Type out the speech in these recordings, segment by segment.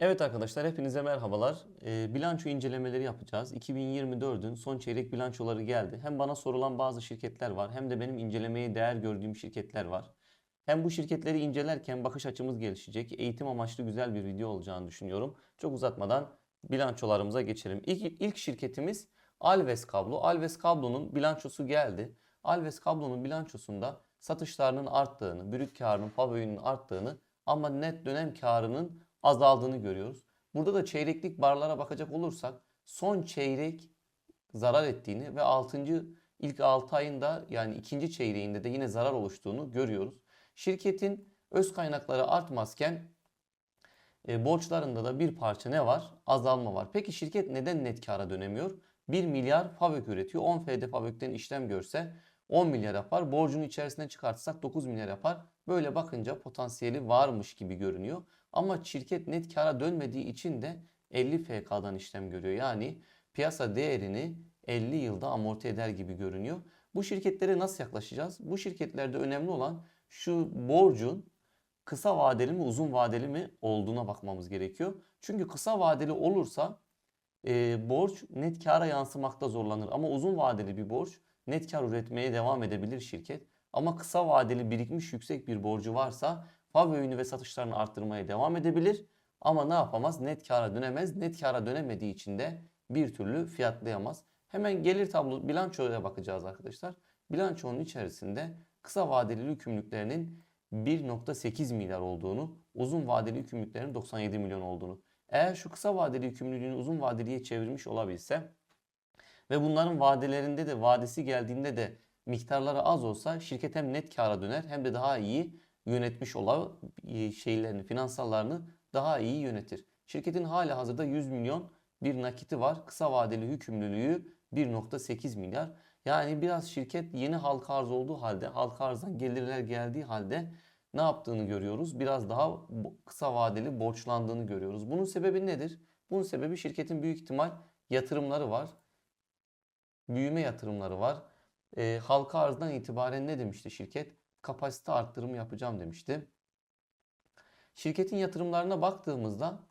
Evet arkadaşlar hepinize merhabalar. Ee, bilanço incelemeleri yapacağız. 2024'ün son çeyrek bilançoları geldi. Hem bana sorulan bazı şirketler var hem de benim incelemeye değer gördüğüm şirketler var. Hem bu şirketleri incelerken bakış açımız gelişecek. Eğitim amaçlı güzel bir video olacağını düşünüyorum. Çok uzatmadan bilançolarımıza geçelim. İlk, ilk şirketimiz Alves Kablo. Alves Kablo'nun bilançosu geldi. Alves Kablo'nun bilançosunda satışlarının arttığını, brüt karının, pavöyünün arttığını ama net dönem karının azaldığını görüyoruz. Burada da çeyreklik barlara bakacak olursak son çeyrek zarar ettiğini ve 6. ilk 6 ayında yani ikinci çeyreğinde de yine zarar oluştuğunu görüyoruz. Şirketin öz kaynakları artmazken e, borçlarında da bir parça ne var? Azalma var. Peki şirket neden net kara dönemiyor? 1 milyar fabrik üretiyor. 10 FD fabrikten işlem görse 10 milyar yapar. Borcunu içerisine çıkartsak 9 milyar yapar. Böyle bakınca potansiyeli varmış gibi görünüyor. Ama şirket net kara dönmediği için de 50 FK'dan işlem görüyor. Yani piyasa değerini 50 yılda amorti eder gibi görünüyor. Bu şirketlere nasıl yaklaşacağız? Bu şirketlerde önemli olan şu borcun kısa vadeli mi uzun vadeli mi olduğuna bakmamız gerekiyor. Çünkü kısa vadeli olursa e, borç net kara yansımakta zorlanır. Ama uzun vadeli bir borç net kar üretmeye devam edebilir şirket. Ama kısa vadeli birikmiş yüksek bir borcu varsa fav ve satışlarını arttırmaya devam edebilir. Ama ne yapamaz? Net kara dönemez. Net kara dönemediği için de bir türlü fiyatlayamaz. Hemen gelir tablo bilançoya bakacağız arkadaşlar. Bilançonun içerisinde kısa vadeli yükümlülüklerinin 1.8 milyar olduğunu, uzun vadeli yükümlülüklerin 97 milyon olduğunu. Eğer şu kısa vadeli yükümlülüğünü uzun vadeliye çevirmiş olabilse ve bunların vadelerinde de vadesi geldiğinde de miktarları az olsa şirket hem net kara döner hem de daha iyi yönetmiş olan şeylerini, finansallarını daha iyi yönetir. Şirketin hala hazırda 100 milyon bir nakiti var. Kısa vadeli yükümlülüğü 1.8 milyar. Yani biraz şirket yeni halka arz olduğu halde, halka arzdan gelirler geldiği halde ne yaptığını görüyoruz. Biraz daha kısa vadeli borçlandığını görüyoruz. Bunun sebebi nedir? Bunun sebebi şirketin büyük ihtimal yatırımları var. Büyüme yatırımları var. E, halka arzdan itibaren ne demişti şirket? Kapasite arttırımı yapacağım demişti. Şirketin yatırımlarına baktığımızda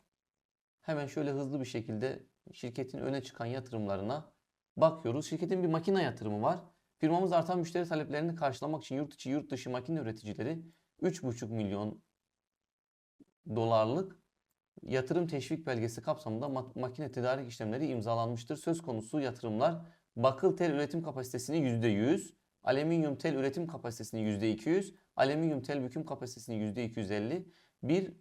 hemen şöyle hızlı bir şekilde şirketin öne çıkan yatırımlarına bakıyoruz. Şirketin bir makine yatırımı var. Firmamız artan müşteri taleplerini karşılamak için yurt içi yurt dışı makine üreticileri 3,5 milyon dolarlık yatırım teşvik belgesi kapsamında makine tedarik işlemleri imzalanmıştır. Söz konusu yatırımlar bakır tel üretim kapasitesini %100, alüminyum tel üretim kapasitesini %200, alüminyum tel büküm kapasitesini %250, bir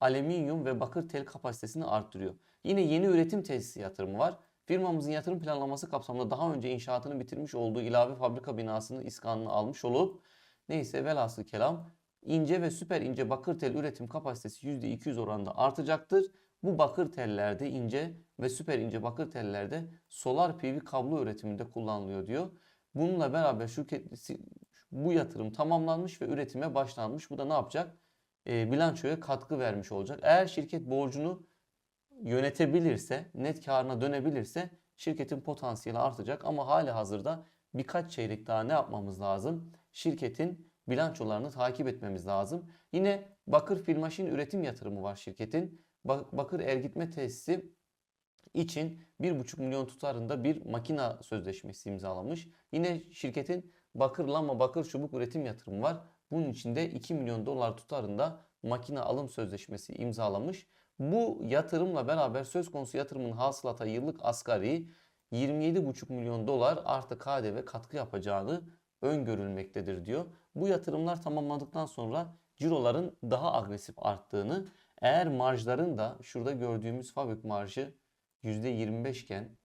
alüminyum ve bakır tel kapasitesini arttırıyor. Yine yeni üretim tesisi yatırımı var. Firmamızın yatırım planlaması kapsamında daha önce inşaatını bitirmiş olduğu ilave fabrika binasını iskanını almış olup neyse velhasıl kelam ince ve süper ince bakır tel üretim kapasitesi %200 oranında artacaktır. Bu bakır tellerde ince ve süper ince bakır tellerde solar PV kablo üretiminde kullanılıyor diyor. Bununla beraber şirket bu yatırım tamamlanmış ve üretime başlanmış. Bu da ne yapacak? E, bilançoya katkı vermiş olacak. Eğer şirket borcunu yönetebilirse, net karına dönebilirse şirketin potansiyeli artacak. Ama hali hazırda birkaç çeyrek daha ne yapmamız lazım? Şirketin bilançolarını takip etmemiz lazım. Yine bakır firmaşin üretim yatırımı var şirketin. Bakır ergitme tesisi için 1,5 milyon tutarında bir makina sözleşmesi imzalamış. Yine şirketin bakır lama bakır çubuk üretim yatırımı var. Bunun içinde 2 milyon dolar tutarında makine alım sözleşmesi imzalamış. Bu yatırımla beraber söz konusu yatırımın hasılata yıllık asgari 27,5 milyon dolar artı KDV katkı yapacağını öngörülmektedir diyor. Bu yatırımlar tamamladıktan sonra ciroların daha agresif arttığını, eğer marjların da şurada gördüğümüz fabrik marjı %25 iken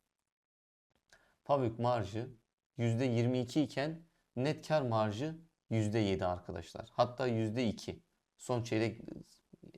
fabrik marjı %22 iken net kar marjı %7 arkadaşlar. Hatta %2. Son çeyrek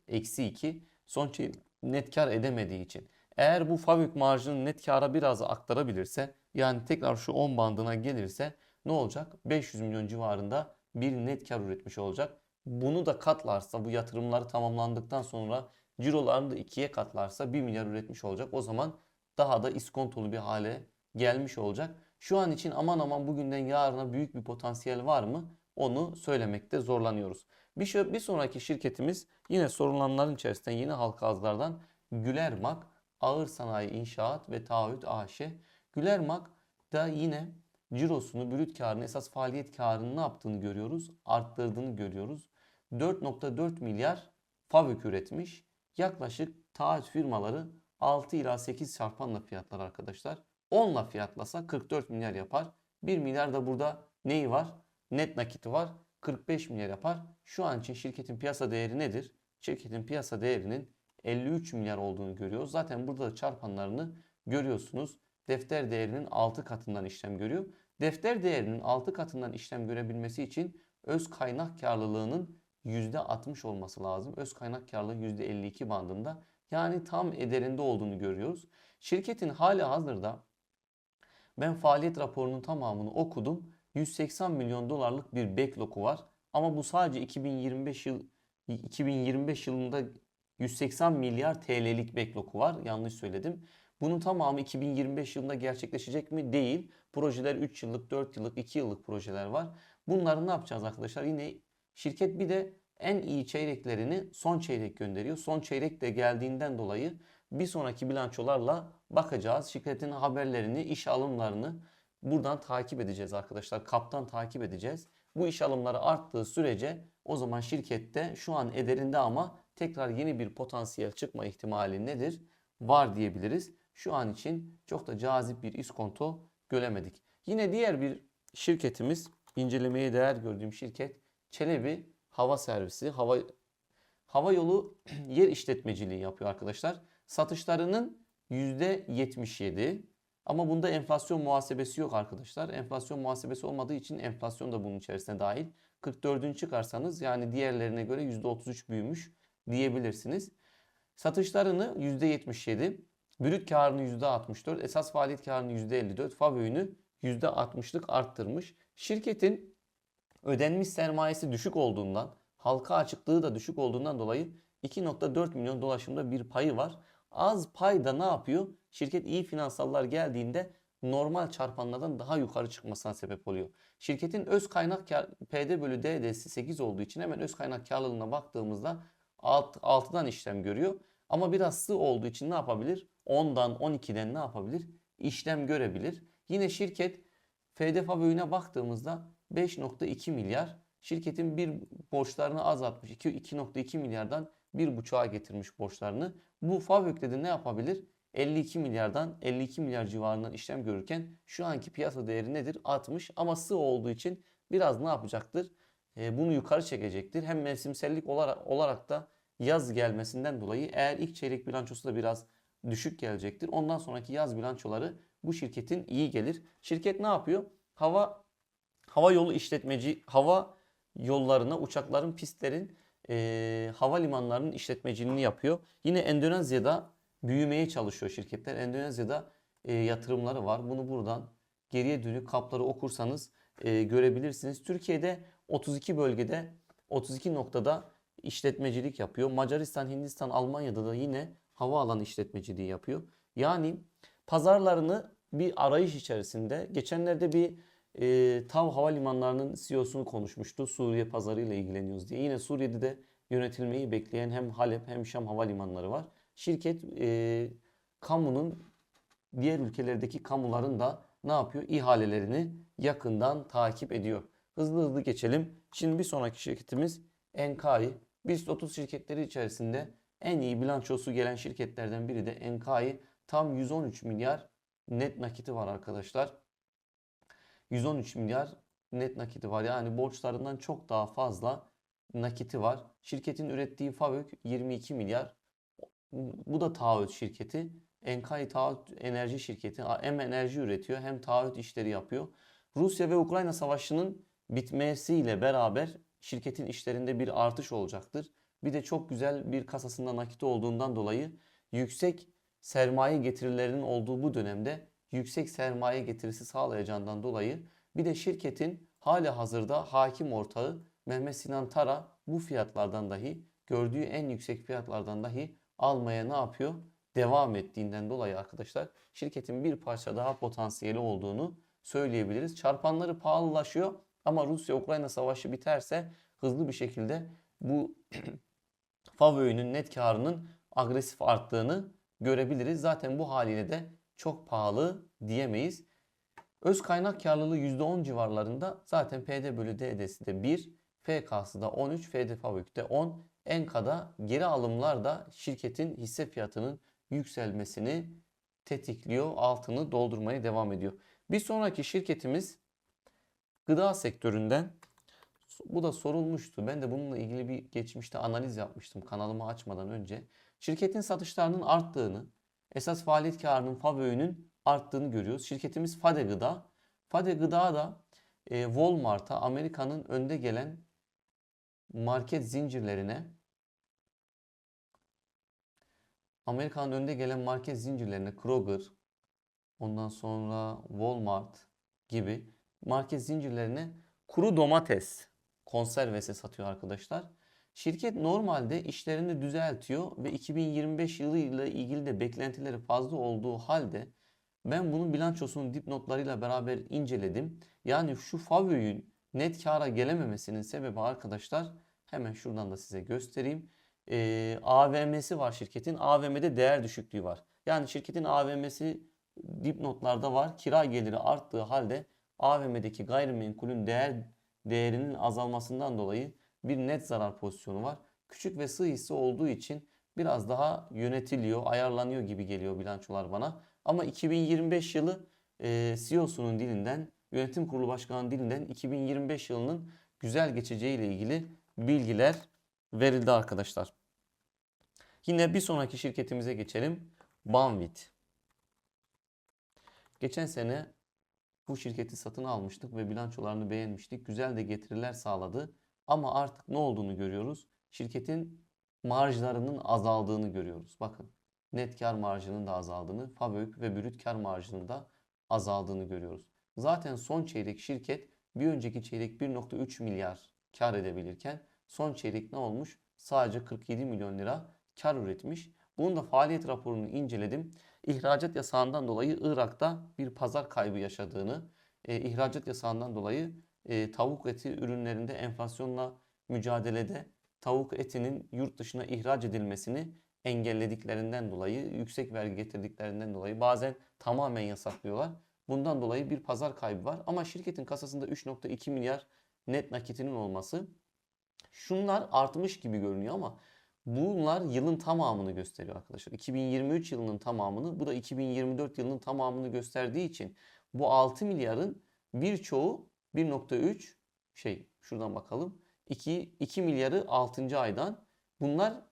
eksi 2. Son çeyrek net kar edemediği için. Eğer bu fabrik marjını net kara biraz aktarabilirse yani tekrar şu 10 bandına gelirse ne olacak? 500 milyon civarında bir net kar üretmiş olacak. Bunu da katlarsa bu yatırımları tamamlandıktan sonra cirolarını da ikiye katlarsa 1 milyar üretmiş olacak. O zaman daha da iskontolu bir hale gelmiş olacak. Şu an için aman aman bugünden yarına büyük bir potansiyel var mı? Onu söylemekte zorlanıyoruz. Bir, bir sonraki şirketimiz yine sorulanların içerisinden yine halka azlardan Gülermak Ağır Sanayi İnşaat ve Taahhüt AŞ. Gülermak da yine cirosunu, brüt karını, esas faaliyet karını ne yaptığını görüyoruz? Arttırdığını görüyoruz. 4.4 milyar fabrik üretmiş. Yaklaşık taahhüt firmaları 6 ila 8 çarpanla fiyatlar arkadaşlar. 10'la fiyatlasa 44 milyar yapar. 1 milyar da burada neyi var? Net nakiti var. 45 milyar yapar. Şu an için şirketin piyasa değeri nedir? Şirketin piyasa değerinin 53 milyar olduğunu görüyoruz. Zaten burada da çarpanlarını görüyorsunuz. Defter değerinin 6 katından işlem görüyor. Defter değerinin 6 katından işlem görebilmesi için öz kaynak karlılığının %60 olması lazım. Öz kaynak karlılığı %52 bandında. Yani tam ederinde olduğunu görüyoruz. Şirketin hali hazırda ben faaliyet raporunun tamamını okudum. 180 milyon dolarlık bir backlog'u var. Ama bu sadece 2025 yıl 2025 yılında 180 milyar TL'lik backlog'u var. Yanlış söyledim. Bunun tamamı 2025 yılında gerçekleşecek mi? Değil. Projeler 3 yıllık, 4 yıllık, 2 yıllık projeler var. Bunları ne yapacağız arkadaşlar? Yine şirket bir de en iyi çeyreklerini son çeyrek gönderiyor. Son çeyrek de geldiğinden dolayı bir sonraki bilançolarla bakacağız. Şirketin haberlerini, iş alımlarını buradan takip edeceğiz arkadaşlar. Kaptan takip edeceğiz. Bu iş alımları arttığı sürece o zaman şirkette şu an ederinde ama tekrar yeni bir potansiyel çıkma ihtimali nedir? Var diyebiliriz. Şu an için çok da cazip bir iskonto göremedik. Yine diğer bir şirketimiz, incelemeye değer gördüğüm şirket Çelebi Hava Servisi, hava hava yolu yer işletmeciliği yapıyor arkadaşlar. Satışlarının %77 ama bunda enflasyon muhasebesi yok arkadaşlar. Enflasyon muhasebesi olmadığı için enflasyon da bunun içerisine dahil. 44'ünü çıkarsanız yani diğerlerine göre %33 büyümüş diyebilirsiniz. Satışlarını %77, brüt karını %64, esas faaliyet karını %54, FAVÖ'nü %60'lık arttırmış. Şirketin ödenmiş sermayesi düşük olduğundan, halka açıklığı da düşük olduğundan dolayı 2.4 milyon dolaşımda bir payı var. Az pay da ne yapıyor? Şirket iyi finansallar geldiğinde normal çarpanlardan daha yukarı çıkmasına sebep oluyor. Şirketin öz kaynak kar, PD bölü DD'si 8 olduğu için hemen öz kaynak karlılığına baktığımızda alt, 6'dan işlem görüyor. Ama biraz sığ olduğu için ne yapabilir? 10'dan 12'den ne yapabilir? İşlem görebilir. Yine şirket FD bölüne baktığımızda 5.2 milyar. Şirketin bir borçlarını azaltmış. 2.2 milyardan 1.5'a getirmiş borçlarını. Bu FAVÖK'te ne yapabilir? 52 milyardan 52 milyar civarından işlem görürken şu anki piyasa değeri nedir? 60 ama sığ olduğu için biraz ne yapacaktır? E, bunu yukarı çekecektir. Hem mevsimsellik olarak, olarak da yaz gelmesinden dolayı eğer ilk çeyrek bilançosu da biraz düşük gelecektir. Ondan sonraki yaz bilançoları bu şirketin iyi gelir. Şirket ne yapıyor? Hava hava yolu işletmeci hava yollarına, uçakların, pistlerin, e, havalimanlarının işletmeciliğini yapıyor. Yine Endonezya'da büyümeye çalışıyor şirketler. Endonezya'da e, yatırımları var. Bunu buradan geriye dönük kapları okursanız e, görebilirsiniz. Türkiye'de 32 bölgede 32 noktada işletmecilik yapıyor. Macaristan, Hindistan, Almanya'da da yine havaalanı işletmeciliği yapıyor. Yani pazarlarını bir arayış içerisinde geçenlerde bir e, TAV havalimanlarının CEO'sunu konuşmuştu. Suriye pazarıyla ilgileniyoruz diye. Yine Suriye'de de yönetilmeyi bekleyen hem Halep hem Şam havalimanları var. Şirket e, kamunun diğer ülkelerdeki kamuların da ne yapıyor? İhalelerini yakından takip ediyor. Hızlı hızlı geçelim. Şimdi bir sonraki şirketimiz Enkai. BIST 30 şirketleri içerisinde en iyi bilançosu gelen şirketlerden biri de Enkai. Tam 113 milyar net nakiti var arkadaşlar. 113 milyar net nakiti var. Yani borçlarından çok daha fazla nakiti var. Şirketin ürettiği FAVÖK 22 milyar. Bu da taahhüt şirketi. Enkai taahhüt enerji şirketi. Hem enerji üretiyor hem taahhüt işleri yapıyor. Rusya ve Ukrayna savaşının bitmesiyle beraber şirketin işlerinde bir artış olacaktır. Bir de çok güzel bir kasasında nakit olduğundan dolayı yüksek sermaye getirilerinin olduğu bu dönemde yüksek sermaye getirisi sağlayacağından dolayı bir de şirketin hali hazırda hakim ortağı Mehmet Sinan Tara bu fiyatlardan dahi gördüğü en yüksek fiyatlardan dahi almaya ne yapıyor? Devam ettiğinden dolayı arkadaşlar şirketin bir parça daha potansiyeli olduğunu söyleyebiliriz. Çarpanları pahalılaşıyor ama Rusya-Ukrayna savaşı biterse hızlı bir şekilde bu FAVÖ'nün net karının agresif arttığını görebiliriz. Zaten bu haliyle de çok pahalı diyemeyiz. Öz kaynak karlılığı %10 civarlarında zaten PD bölü DD'si de 1, FK'sı da 13, FD Fabrik de 10. Enka'da geri alımlar da şirketin hisse fiyatının yükselmesini tetikliyor, altını doldurmaya devam ediyor. Bir sonraki şirketimiz gıda sektöründen. Bu da sorulmuştu. Ben de bununla ilgili bir geçmişte analiz yapmıştım kanalımı açmadan önce. Şirketin satışlarının arttığını, esas faaliyet karının FAVÖ'nün arttığını görüyoruz. Şirketimiz Fade Gıda. Fade Gıda da e, Walmart'a, Amerika'nın önde gelen market zincirlerine Amerika'nın önde gelen market zincirlerine Kroger, ondan sonra Walmart gibi market zincirlerine kuru domates konservesi satıyor arkadaşlar. Şirket normalde işlerini düzeltiyor ve 2025 yılı ile ilgili de beklentileri fazla olduğu halde ben bunun bilançosunun dipnotlarıyla beraber inceledim. Yani şu FAVÖ'nün net kara gelememesinin sebebi arkadaşlar hemen şuradan da size göstereyim. Ee, AVM'si var şirketin. AVM'de değer düşüklüğü var. Yani şirketin AVM'si dipnotlarda var. Kira geliri arttığı halde AVM'deki gayrimenkulün değer değerinin azalmasından dolayı bir net zarar pozisyonu var. Küçük ve sığ hisse olduğu için biraz daha yönetiliyor, ayarlanıyor gibi geliyor bilançolar bana. Ama 2025 yılı e, CEO'sunun dilinden, yönetim kurulu başkanının dilinden 2025 yılının güzel geçeceği ile ilgili bilgiler verildi arkadaşlar. Yine bir sonraki şirketimize geçelim. Banvit. Geçen sene bu şirketi satın almıştık ve bilançolarını beğenmiştik. Güzel de getiriler sağladı. Ama artık ne olduğunu görüyoruz. Şirketin marjlarının azaldığını görüyoruz. Bakın net kar marjının da azaldığını, fabrik ve brüt kar marjının da azaldığını görüyoruz. Zaten son çeyrek şirket bir önceki çeyrek 1.3 milyar kar edebilirken son çeyrek ne olmuş? Sadece 47 milyon lira kar üretmiş. Bunun da faaliyet raporunu inceledim. İhracat yasağından dolayı Irak'ta bir pazar kaybı yaşadığını, e, ihracat yasağından dolayı e, tavuk eti ürünlerinde enflasyonla mücadelede tavuk etinin yurt dışına ihraç edilmesini engellediklerinden dolayı, yüksek vergi getirdiklerinden dolayı bazen tamamen yasaklıyorlar. Bundan dolayı bir pazar kaybı var. Ama şirketin kasasında 3.2 milyar net nakitinin olması şunlar artmış gibi görünüyor ama bunlar yılın tamamını gösteriyor arkadaşlar. 2023 yılının tamamını, bu da 2024 yılının tamamını gösterdiği için bu 6 milyarın birçoğu 1.3 şey şuradan bakalım. 2, 2 milyarı 6. aydan. Bunlar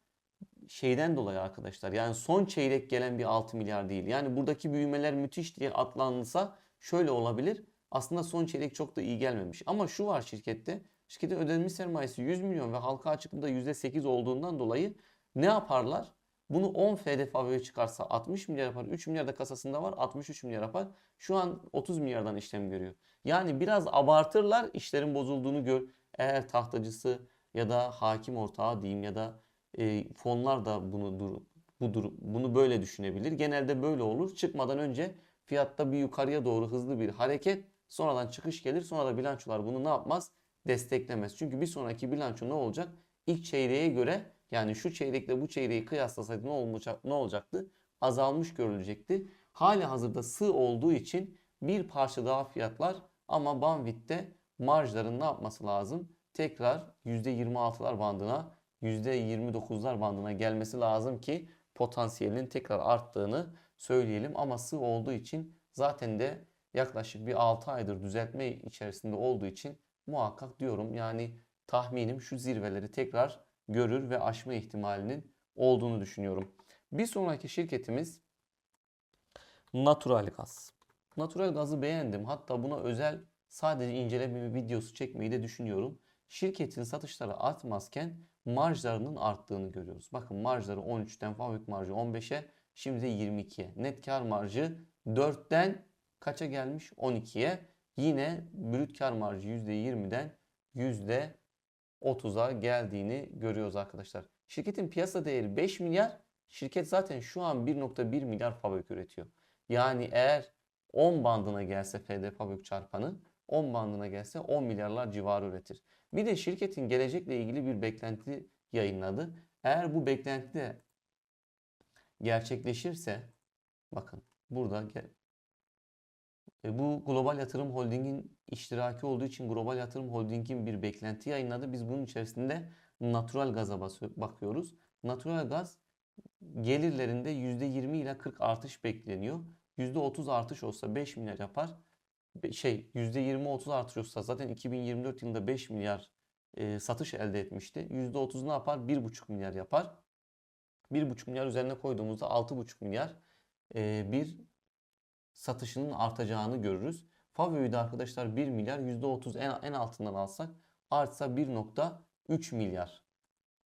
şeyden dolayı arkadaşlar. Yani son çeyrek gelen bir 6 milyar değil. Yani buradaki büyümeler müthiş diye adlanılsa şöyle olabilir. Aslında son çeyrek çok da iyi gelmemiş. Ama şu var şirkette. Şirketin ödenmiş sermayesi 100 milyon ve halka açıklığında %8 olduğundan dolayı ne yaparlar? Bunu 10 FD fabrikaya çıkarsa 60 milyar yapar. 3 milyar da kasasında var. 63 milyar yapar. Şu an 30 milyardan işlem görüyor. Yani biraz abartırlar işlerin bozulduğunu gör. Eğer tahtacısı ya da hakim ortağı diyeyim ya da e, fonlar da bunu dur, bu dur, bunu böyle düşünebilir. Genelde böyle olur. Çıkmadan önce fiyatta bir yukarıya doğru hızlı bir hareket, sonradan çıkış gelir. Sonra da bilançolar bunu ne yapmaz? Desteklemez. Çünkü bir sonraki bilanço ne olacak? İlk çeyreğe göre yani şu çeyrekle bu çeyreği kıyaslasaydı ne olacak ne olacaktı? Azalmış görülecekti. Hali hazırda sığ olduğu için bir parça daha fiyatlar ama Banvit'te marjların ne yapması lazım? Tekrar %26'lar bandına, %29'lar bandına gelmesi lazım ki potansiyelin tekrar arttığını söyleyelim. Ama sığ olduğu için zaten de yaklaşık bir 6 aydır düzeltme içerisinde olduğu için muhakkak diyorum yani tahminim şu zirveleri tekrar görür ve aşma ihtimalinin olduğunu düşünüyorum. Bir sonraki şirketimiz Natural Gaz. Natural gazı beğendim. Hatta buna özel sadece inceleme videosu çekmeyi de düşünüyorum. Şirketin satışları artmazken marjlarının arttığını görüyoruz. Bakın marjları 13'ten fabrik marjı 15'e şimdi de 22'ye. Net kar marjı 4'ten kaça gelmiş? 12'ye. Yine brüt kar marjı %20'den %30'a geldiğini görüyoruz arkadaşlar. Şirketin piyasa değeri 5 milyar. Şirket zaten şu an 1.1 milyar fabrik üretiyor. Yani eğer 10 bandına gelse FD fabrik çarpanı 10 bandına gelse 10 milyarlar civarı üretir. Bir de şirketin gelecekle ilgili bir beklenti yayınladı. Eğer bu beklenti de gerçekleşirse bakın burada e, bu Global Yatırım Holding'in iştiraki olduğu için Global Yatırım Holding'in bir beklenti yayınladı. Biz bunun içerisinde natural gaza bakıyoruz. Natural gaz gelirlerinde %20 ile 40 artış bekleniyor. %30 artış olsa 5 milyar yapar. Şey %20-30 artış olsa zaten 2024 yılında 5 milyar e, satış elde etmişti. %30 ne yapar? 1,5 milyar yapar. 1,5 milyar üzerine koyduğumuzda 6,5 milyar e, bir satışının artacağını görürüz. Favio'yu da arkadaşlar 1 milyar %30 en, en altından alsak artsa 1.3 milyar.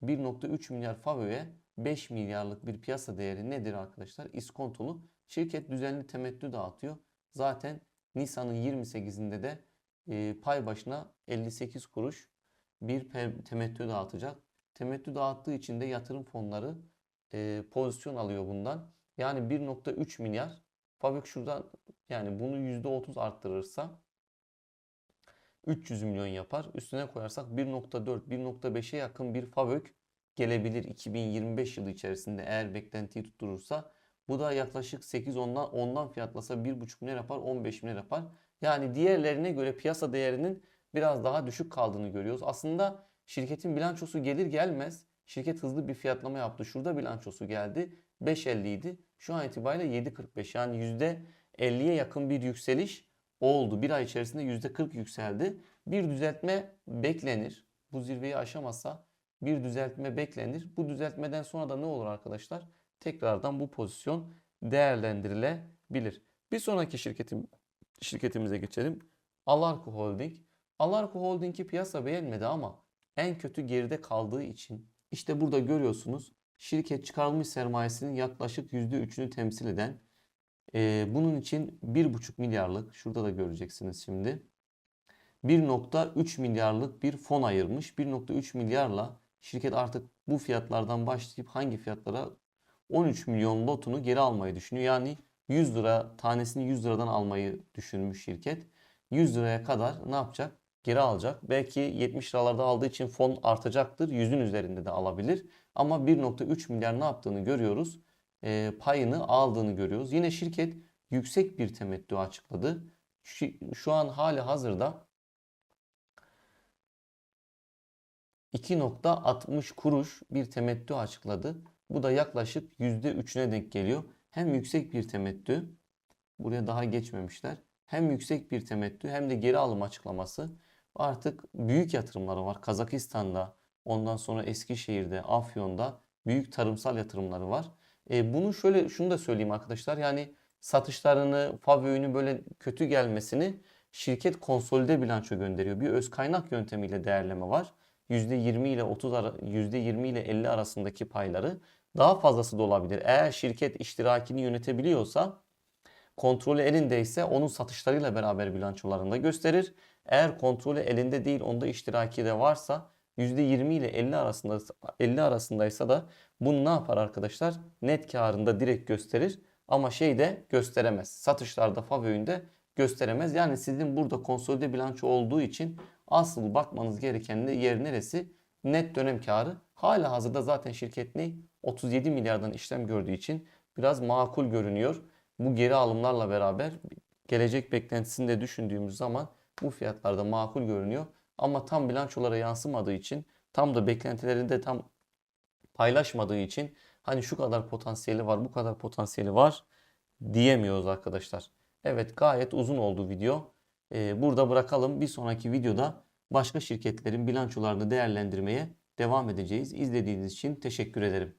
1.3 milyar Favio'ya 5 milyarlık bir piyasa değeri nedir arkadaşlar? İskontolu. Şirket düzenli temettü dağıtıyor. Zaten Nisan'ın 28'inde de e, pay başına 58 kuruş bir temettü dağıtacak. Temettü dağıttığı için de yatırım fonları e, pozisyon alıyor bundan. Yani 1.3 milyar. Fabrik şuradan yani bunu %30 arttırırsa 300 milyon yapar. Üstüne koyarsak 1.4, 1.5'e yakın bir fabrik gelebilir 2025 yılı içerisinde eğer beklentiyi tutturursa. Bu da yaklaşık 8 ondan ondan fiyatlasa 1.5 milyar yapar, 15 milyar yapar. Yani diğerlerine göre piyasa değerinin biraz daha düşük kaldığını görüyoruz. Aslında şirketin bilançosu gelir gelmez şirket hızlı bir fiyatlama yaptı. Şurada bilançosu geldi. 5.50 idi. Şu an itibariyle 7.45 yani %50'ye yakın bir yükseliş oldu. Bir ay içerisinde %40 yükseldi. Bir düzeltme beklenir. Bu zirveyi aşamazsa bir düzeltme beklenir. Bu düzeltmeden sonra da ne olur arkadaşlar? Tekrardan bu pozisyon değerlendirilebilir. Bir sonraki şirketim şirketimize geçelim. Alarko Holding. Alarko Holding'i piyasa beğenmedi ama en kötü geride kaldığı için işte burada görüyorsunuz şirket çıkarılmış sermayesinin yaklaşık %3'ünü temsil eden e, bunun için 1,5 milyarlık şurada da göreceksiniz şimdi 1.3 milyarlık bir fon ayırmış. 1.3 milyarla şirket artık bu fiyatlardan başlayıp hangi fiyatlara 13 milyon lotunu geri almayı düşünüyor. Yani 100 lira tanesini 100 liradan almayı düşünmüş şirket. 100 liraya kadar ne yapacak? Geri alacak. Belki 70 liralarda aldığı için fon artacaktır. 100'ün üzerinde de alabilir. Ama 1.3 milyar ne yaptığını görüyoruz. E, payını aldığını görüyoruz. Yine şirket yüksek bir temettü açıkladı. Şu, şu an hali hazırda 2.60 kuruş bir temettü açıkladı. Bu da yaklaşık %3'üne denk geliyor. Hem yüksek bir temettü, buraya daha geçmemişler. Hem yüksek bir temettü hem de geri alım açıklaması. Artık büyük yatırımları var. Kazakistan'da, ondan sonra Eskişehir'de, Afyon'da büyük tarımsal yatırımları var. E, bunu şöyle şunu da söyleyeyim arkadaşlar. Yani satışlarını, Favio'nun böyle kötü gelmesini şirket konsolide bilanço gönderiyor. Bir öz kaynak yöntemiyle değerleme var. %20 ile 30 ara, %20 ile 50 arasındaki payları daha fazlası da olabilir. Eğer şirket iştirakini yönetebiliyorsa kontrolü elindeyse onun satışlarıyla beraber bilançolarında gösterir. Eğer kontrolü elinde değil onda iştiraki de varsa %20 ile 50 arasında 50 arasındaysa da bunu ne yapar arkadaşlar? Net karında direkt gösterir ama şeyde gösteremez. Satışlarda Favio'nda gösteremez. Yani sizin burada konsolide bilanço olduğu için asıl bakmanız gereken de yer neresi? Net dönem karı. Hala hazırda zaten şirket ne? 37 milyardan işlem gördüğü için biraz makul görünüyor. Bu geri alımlarla beraber gelecek beklentisini de düşündüğümüz zaman bu fiyatlarda makul görünüyor. Ama tam bilançolara yansımadığı için tam da beklentilerinde tam paylaşmadığı için hani şu kadar potansiyeli var bu kadar potansiyeli var diyemiyoruz arkadaşlar. Evet gayet uzun oldu video. Ee, burada bırakalım. Bir sonraki videoda başka şirketlerin bilançolarını değerlendirmeye devam edeceğiz. İzlediğiniz için teşekkür ederim.